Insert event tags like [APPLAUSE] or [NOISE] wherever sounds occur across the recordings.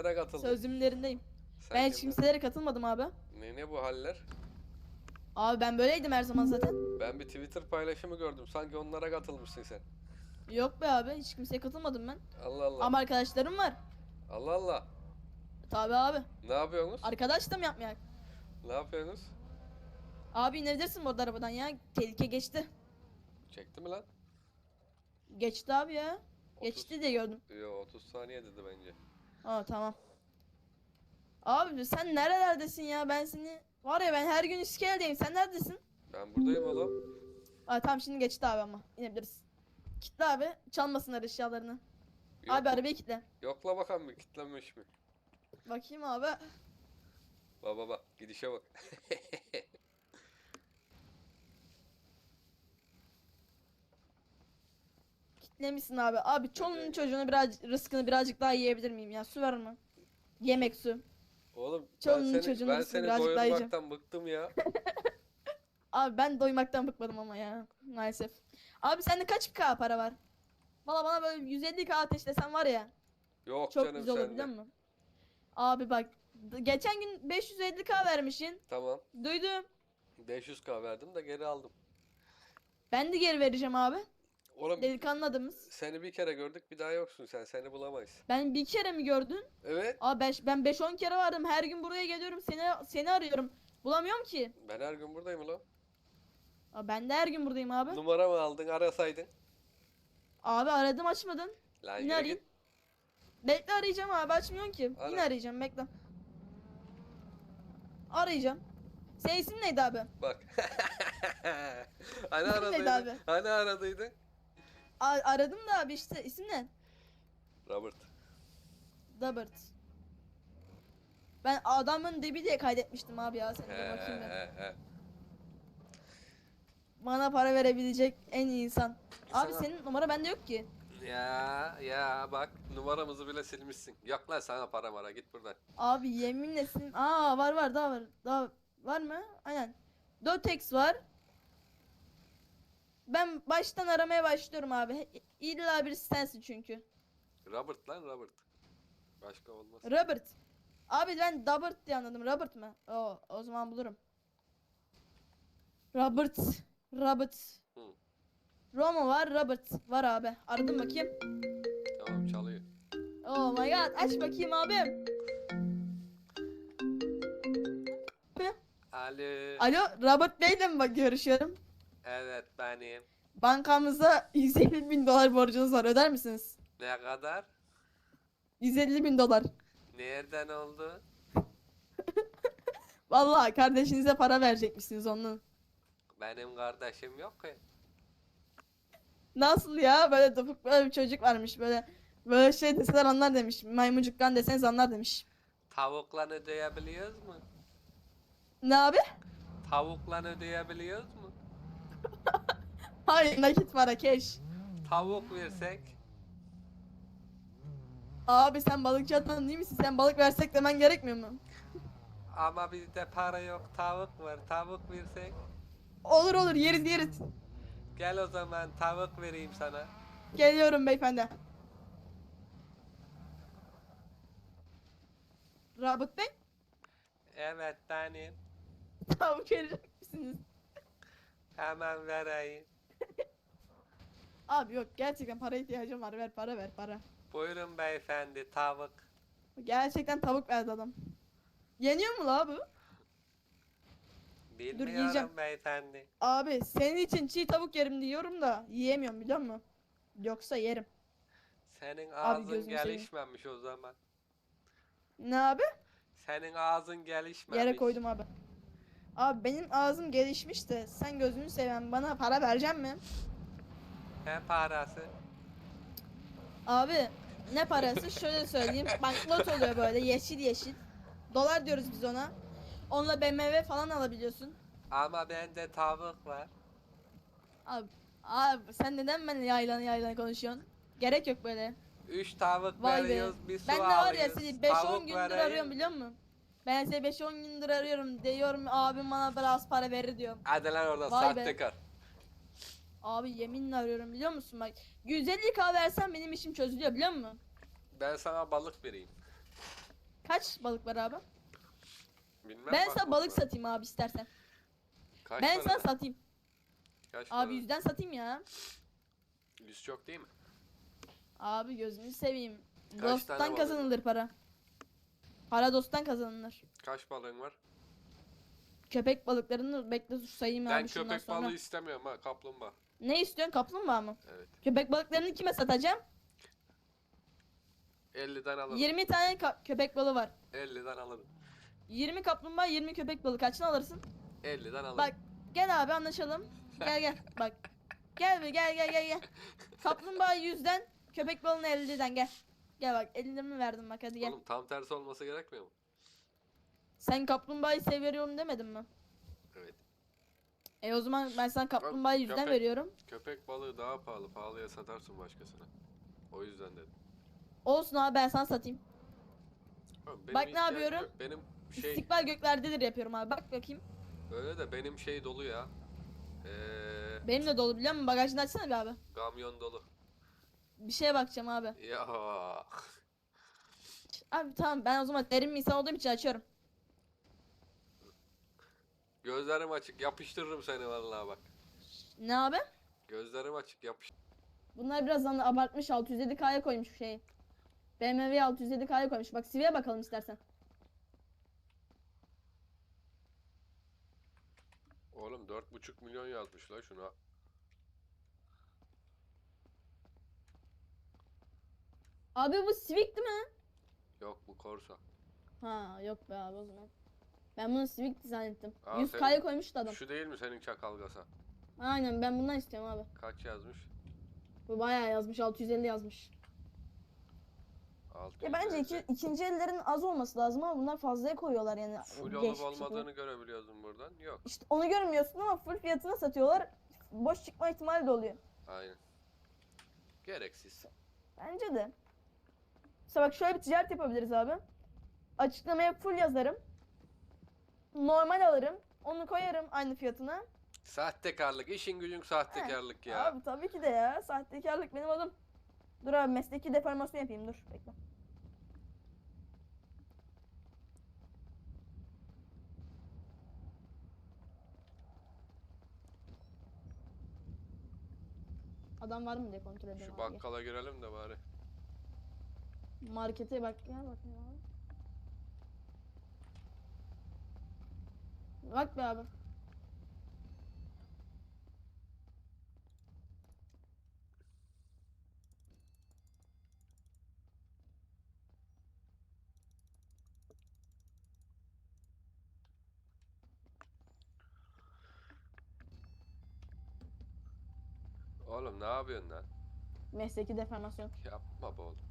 kimlere katıldın? Sözümlerindeyim. Sen Ben hiç kimlere- kimselere katılmadım abi. Ne ne bu haller? Abi ben böyleydim her zaman zaten. Ben bir Twitter paylaşımı gördüm. Sanki onlara katılmışsın sen. Yok be abi hiç kimseye katılmadım ben. Allah Allah. Ama arkadaşlarım var. Allah Allah. Tabi abi. Ne yapıyorsunuz? Arkadaş da mı yapmayak? Ne yapıyorsunuz? Abi inebilirsin bu arada arabadan ya. Tehlike geçti. Çekti mi lan? Geçti abi ya. Geçti diye gördüm. Yo 30 saniye dedi bence. Aa tamam. Abi sen nerelerdesin ya ben seni... Var ya ben her gün İskele'deyim sen neredesin? Ben buradayım oğlum. Aa tamam şimdi geçti abi ama inebiliriz. Kitle abi çalmasınlar eşyalarını. Yok, Abi arabayı kitle. Yokla bakalım bir kitlenmiş mi? Bakayım abi. Baba bak gidişe bak. [LAUGHS] Kitlemişsin abi. Abi çoluğun çocuğunu biraz rızkını birazcık daha yiyebilir miyim ya? Su var mı? Yemek su. Oğlum ben Çoluğunun seni, çocuğunun ben seni birazcık daha yiyeceğim. doyurmaktan bıktım ya. [LAUGHS] Abi ben doymaktan bıkmadım ama ya. Maalesef. Abi sende kaç K para var? Valla bana böyle 150K ateşlesen var ya. Yok Çok canım güzel olur sende. biliyor musun? Abi bak. d- Geçen gün 550K vermişsin. Tamam. Duydum. 500k verdim de geri aldım. Ben de geri vereceğim abi. Oğlum Delikanlı adamız. seni bir kere gördük bir daha yoksun sen. Seni bulamayız. Ben bir kere mi gördün? Evet. Abi ben, ben 5-10 kere vardım. Her gün buraya geliyorum. Seni seni arıyorum. Bulamıyorum ki. Ben her gün buradayım ulan. Abi ben de her gün buradayım abi. Numara mı aldın arasaydın? Abi aradım açmadın. Lan Yine arayayım. git. Bekle arayacağım abi açmıyorsun ki. Ara. Yine arayacağım bekle. Arayacağım. Senin isim neydi abi? Bak. [LAUGHS] hani İsim aradıydın? abi? Hani aradıydın? A- aradım da abi işte isim ne? Robert. Dabert. Ben adamın debi diye kaydetmiştim abi ya seni de bakayım ben. he he. Bana para verebilecek en iyi insan. Abi senin numara bende yok ki. Ya ya bak numaramızı bile silmişsin. Yok lan sana para mara git buradan. Abi yeminle senin... Aa var var daha var. Daha var mı? Aynen. 4x var. Ben baştan aramaya başlıyorum abi. İlla bir sensin çünkü. Robert lan Robert. Başka olmaz. Robert. Abi ben Robert diye anladım. Robert mı? O, o zaman bulurum. Robert. Robert. Hı. Roma var, Robert var abi. Aradım bakayım. Tamam çalıyor. Oh my god, aç bakayım abim. Abi. Alo. Alo, Robert Bey'le mi bak görüşüyorum? Evet benim. Bankamıza 150 bin dolar borcunuz var, öder misiniz? Ne kadar? 150 bin dolar. Nereden oldu? [LAUGHS] Vallahi kardeşinize para verecekmişsiniz onun. Benim kardeşim yok ki. Nasıl ya? Böyle topuk böyle bir çocuk varmış böyle. Böyle şey deseler anlar demiş. Maymuncuktan deseniz anlar demiş. Tavukla ödeyebiliyoruz mu? Ne abi? Tavukla ödeyebiliyoruz mu? [LAUGHS] Hayır nakit para keş. Tavuk versek Abi sen balıkçı adam değil misin? Sen balık versek demen gerekmiyor mu? ama bizde para yok tavuk var tavuk versek. Olur olur yeriz yeriz. Gel o zaman tavuk vereyim sana. Geliyorum beyefendi. Rabıt Bey, Evet benim. tavuk verecek misiniz? Hemen vereyim. Abi yok gerçekten para ihtiyacım var. Ver para ver para. Buyurun beyefendi tavuk. Gerçekten tavuk verdi adam. Yeniyor mu la bu? Bilmiyorum yiyeceğim. beyefendi. Abi senin için çiğ tavuk yerim diyorum da yiyemiyorum biliyor musun? Yoksa yerim. Senin ağzın gözünü seveyim. gelişmemiş o zaman. Ne abi? Senin ağzın gelişmemiş. Yere koydum abi. Abi benim ağzım gelişmiş de sen gözünü seven bana para verecek mi? Ne parası? Abi ne parası şöyle söyleyeyim [LAUGHS] banknot oluyor böyle yeşil yeşil. Dolar diyoruz biz ona. Onunla BMW falan alabiliyorsun. Ama bende tavuk var. Abi, abi sen neden benimle yaylan yaylan konuşuyorsun? Gerek yok böyle. Üç tavuk Vay be. veriyoruz, bir su Ben de var ya alıyoruz. seni 5-10 Tavuk gündür vereyim. arıyorum biliyor musun? Ben seni 5-10 gündür arıyorum. Diyorum abim bana biraz para verir diyorum. Hadi lan oradan Vay be. sahtekar. Abi yeminle arıyorum biliyor musun bak. 150k versen benim işim çözülüyor biliyor musun? Ben sana balık vereyim. Kaç balık var abi? Bilmem Ben bak sana balık bakalım. satayım abi istersen. Kaç Ben para sana lan? satayım. Kaç para? Abi yüzden satayım ya. Yüz çok değil mi? Abi gözünü seveyim. Kaç tane dosttan balığın kazanılır para. Para dosttan kazanılır. Kaç balığın var? Köpek balıklarını bekle sayayım ben abi şundan köpek sonra. balığı istemiyorum ha kaplumbağa. Ne istiyorsun kaplumbağa mı? Evet. Köpek balıklarını kime satacağım? 50'den alırım. 20 tane köpek balığı var. 50'den alırım. 20 kaplumbağa 20 köpek balığı kaçını alırsın? 50'den alırım. Bak gel abi anlaşalım. Gel gel bak. Gel be gel gel gel gel. [LAUGHS] Kaplumbağa 100'den köpek balığını 50'den gel. Gel bak 50 mi verdim bak hadi gel. Oğlum tam tersi olması gerekmiyor mu? Sen kaplumbağayı seviyorum demedin mi? Evet. E o zaman ben sana kaplumbağayı 100'den köpek- veriyorum. Köpek balığı daha pahalı. Pahalıya satarsın başkasına. O yüzden dedim. Olsun abi ben sana satayım. Oğlum benim Bak ne yapıyorum? yok. Benim şey İstikbal göklerdedir yapıyorum abi. Bak bakayım. öyle de benim şey dolu ya. Eee Benim de dolu biliyor musun? Bagajını açsana bir abi. kamyon dolu. Bir şeye bakacağım abi. Ya Abi tamam ben o zaman derin bir insan olduğum için açıyorum. gözlerim açık yapıştırırım seni vallahi bak. Ne abi? Gözlerim açık yapış. Bunlar biraz lan abartmış 607K'ya koymuş şeyi. BMW 607K'ya koymuş. Bak CV'ye bakalım istersen. Oğlum 4,5 milyon yazmış la şuna. Abi bu Civic değil mi? Yok bu Corsa. Ha yok be abi o zaman. Ben bunu Civic zannettim. Aa, 100K'ya senin- koymuştu adam. Şu değil mi senin çakalgasa? Aynen ben bundan istiyorum abi. Kaç yazmış? Bu bayağı yazmış 650 yazmış. 600. Ya bence iki, ikinci ellerin az olması lazım ama bunlar fazlaya koyuyorlar yani. Full olup olmadığını görebiliyordum buradan. Yok. İşte onu görmüyorsun ama full fiyatına satıyorlar. Boş çıkma ihtimali de oluyor. Aynen. Gereksiz. Bence de. Mesela bak şöyle bir ticaret yapabiliriz abi. Açıklamaya full yazarım. Normal alırım. Onu koyarım aynı fiyatına. Sahtekarlık. işin gücün sahtekarlık ya. Abi tabii ki de ya. Sahtekarlık benim adım. Dur abi mesleki deformasyon yapayım dur. Bekle. Adam var mı diye kontrol edelim Şu bakkala girelim de bari. Markete bak ya bakayım abi. Bak be abi. Oğlum ne yapıyorsun lan? Mesleki deformasyon. Yapma be oğlum.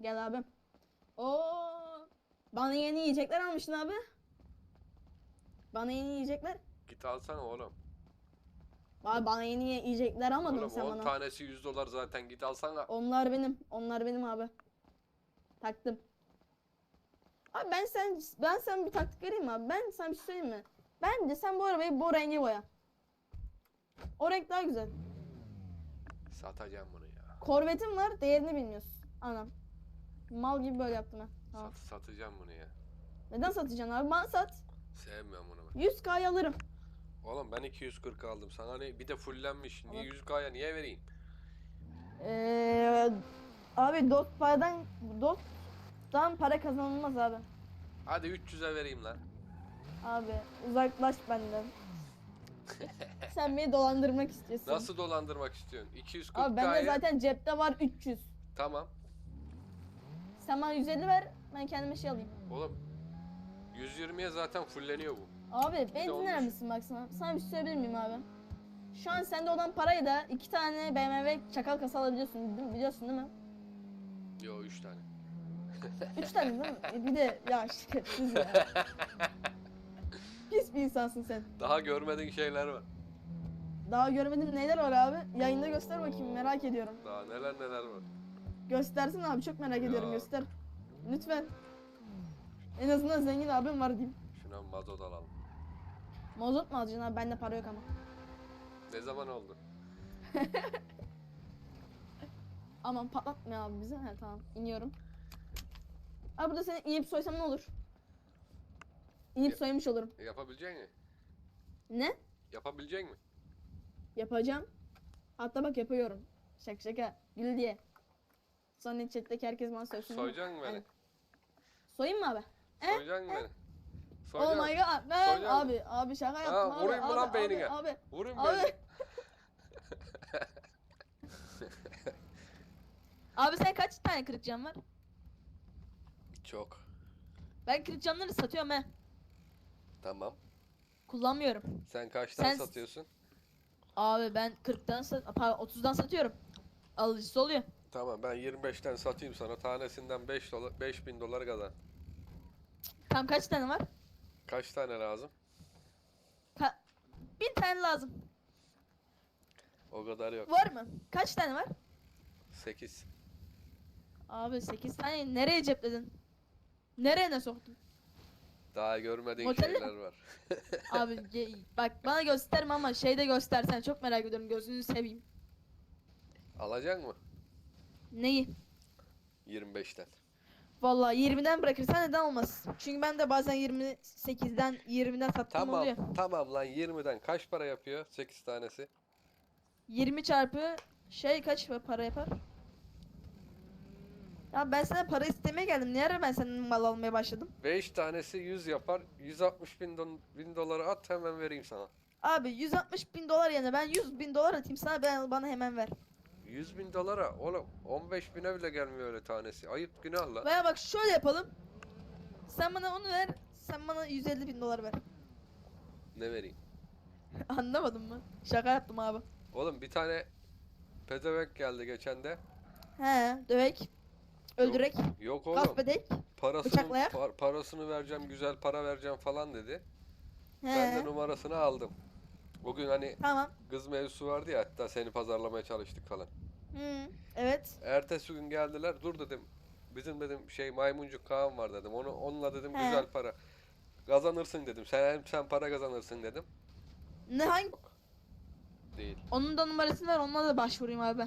Gel abi. Oo. Bana yeni yiyecekler almışsın abi. Bana yeni yiyecekler. Git alsana oğlum. Abi bana yeni yiyecekler almadın Oğlum sen 10 bana? tanesi 100 dolar zaten git alsana. Onlar benim. Onlar benim abi. Taktım. Abi ben sen ben sen bir taktik vereyim mi abi. Ben sana bir şey söyleyeyim mi? Bence sen bu arabayı bu renge boya. O renk daha güzel. Satacağım bunu ya. Korvetim var, değerini bilmiyorsun. Anam. Mal gibi böyle yaptım ben. Tamam. Sat, satacağım bunu ya. Neden satacaksın abi? Bana sat. Sevmiyorum bunu ben. 100K'yı alırım. Oğlum ben 240 aldım. Sana ne? Bir de fullenmiş. Niye Ama- 100k'ya niye vereyim? Ee, abi dost paradan dosttan para kazanılmaz abi. Hadi 300'e vereyim lan. Abi uzaklaş benden. [LAUGHS] Sen beni dolandırmak istiyorsun. Nasıl dolandırmak istiyorsun? 240 Abi bende zaten cepte var 300. Tamam. Sen bana 150 ver ben kendime şey alayım. Oğlum 120'ye zaten fulleniyor bu. Abi beni olmuş. dinler misin bak sana? Sana bir şey söyleyebilir miyim abi? Şu an sende olan parayı da iki tane BMW çakal kasa alabiliyorsun değil mi? Biliyorsun değil mi? Yo 3 tane. Üç tane değil mi? [LAUGHS] E bir de ya şerefsiz ya. Pis bir insansın sen. Daha görmediğin şeyler var. Daha görmediğin neler var abi? Yayında göster bakayım merak ediyorum. Daha neler neler var. Göstersin abi çok merak ediyorum Ya. göster. Lütfen. En azından zengin abim var diyeyim. Şuna mazot alalım. Mazot mu alacaksın abi? Bende para yok ama. Ne zaman oldu? [LAUGHS] Aman patlatma abi bizi. He tamam iniyorum. Abi burada seni inip soysam ne olur? İnip Ya- soymuş olurum. Yapabilecek mi? Ne? Yapabilecek mi? Yapacağım. Hatta bak yapıyorum. Şaka şaka. Gül diye. Sonra chatteki herkes bana mi? Soyacaksın mı beni? Aynen. Soyayım mı abi? Eh, Soyacaksın mı beni? Oh Soyacaksın my mı? god. Ben Soyacaksın mı? abi abi şaka yaptım abi. vurayım mı lan beynine? Abi, Vurayım abi. beni. [LAUGHS] Abi sen kaç tane kırık cam var? Çok. Ben kırık camları satıyorum he. Tamam. Kullanmıyorum. Sen kaçtan Sen- satıyorsun? Abi ben 40'tan sat pardon 30'dan satıyorum. Alıcısı oluyor. Tamam ben 25'ten satayım sana. Tanesinden 5 dolar 5000 dolar kazan. Tam kaç tane var? Kaç tane lazım? Ka bin tane lazım. O kadar yok. Var mı? Kaç tane var? 8. Abi 8 tane nereye cepledin? Nereye ne soktun? Daha görmediğin Otelde mi? şeyler var. [LAUGHS] Abi bak bana gösterme ama şeyde göstersen çok merak ediyorum gözünü seveyim. Alacak mı? Neyi? 25'ten. Vallahi 20'den bırakırsan neden olmaz? Çünkü ben de bazen 28'den 20'den sattığım Tamam. oluyor. Tamam lan 20'den kaç para yapıyor 8 tanesi? 20 çarpı şey kaç para yapar? Ya ben sana para istemeye geldim. Niye ara ben senin mal almaya başladım? 5 tanesi 100 yapar. 160 bin, don- bin doları at hemen vereyim sana. Abi 160 bin dolar yerine ben 100 bin dolar atayım sana ben bana hemen ver. 100 bin dolara oğlum 15 bine bile gelmiyor öyle tanesi. Ayıp günah lan. Veya bak şöyle yapalım. Sen bana onu ver. Sen bana 150 bin dolar ver. Ne vereyim? [LAUGHS] Anlamadın mı? Şaka yaptım abi. Oğlum bir tane pezevenk geldi geçen de. He dövek. Öldürek. Yok oğlum. Gasp edek. Parasını, par- parasını vereceğim, güzel para vereceğim falan dedi. He. Ben de numarasını aldım. O gün hani Tamam. kız mevzusu vardı ya hatta seni pazarlamaya çalıştık falan. Hı. Evet. Ertesi gün geldiler. Dur dedim. Bizim dedim şey maymuncuk Kaan var dedim. Onu onunla dedim He. güzel para kazanırsın dedim. Sen hem sen para kazanırsın dedim. Ne hangi? Değil. Onun da numarasını ver onunla da başvurayım abi.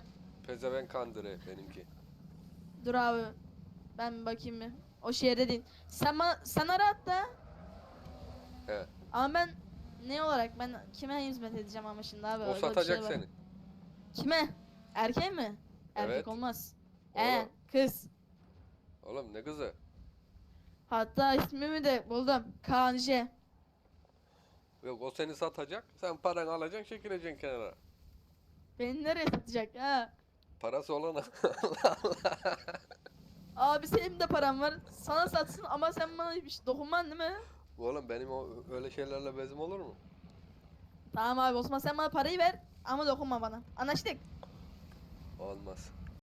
Pezevenk kandırı benimki. Dur abi. Ben bir bakayım bir. O şehirde değil. Sen bana, sen ara hatta. He. Ama ben ne olarak ben kime hizmet edeceğim ama şimdi abi O öyle bir şey satacak var. seni. Kime? Erkeğe mi? Erkek Evet. olmaz. Oğlum. Ee, kız. Oğlum ne kızı? Hatta ismimi de buldum. Kaan J. Yok o seni satacak. Sen paranı alacaksın çekileceksin kenara. Beni nereye satacak ha? Parası olana. [LAUGHS] Abi senin de param var. Sana satsın ama sen bana bir şey dokunman değil mi? Oğlum benim o öyle şeylerle bezim olur mu? Tamam abi Osman sen bana parayı ver ama dokunma bana. Anlaştık. Olmaz.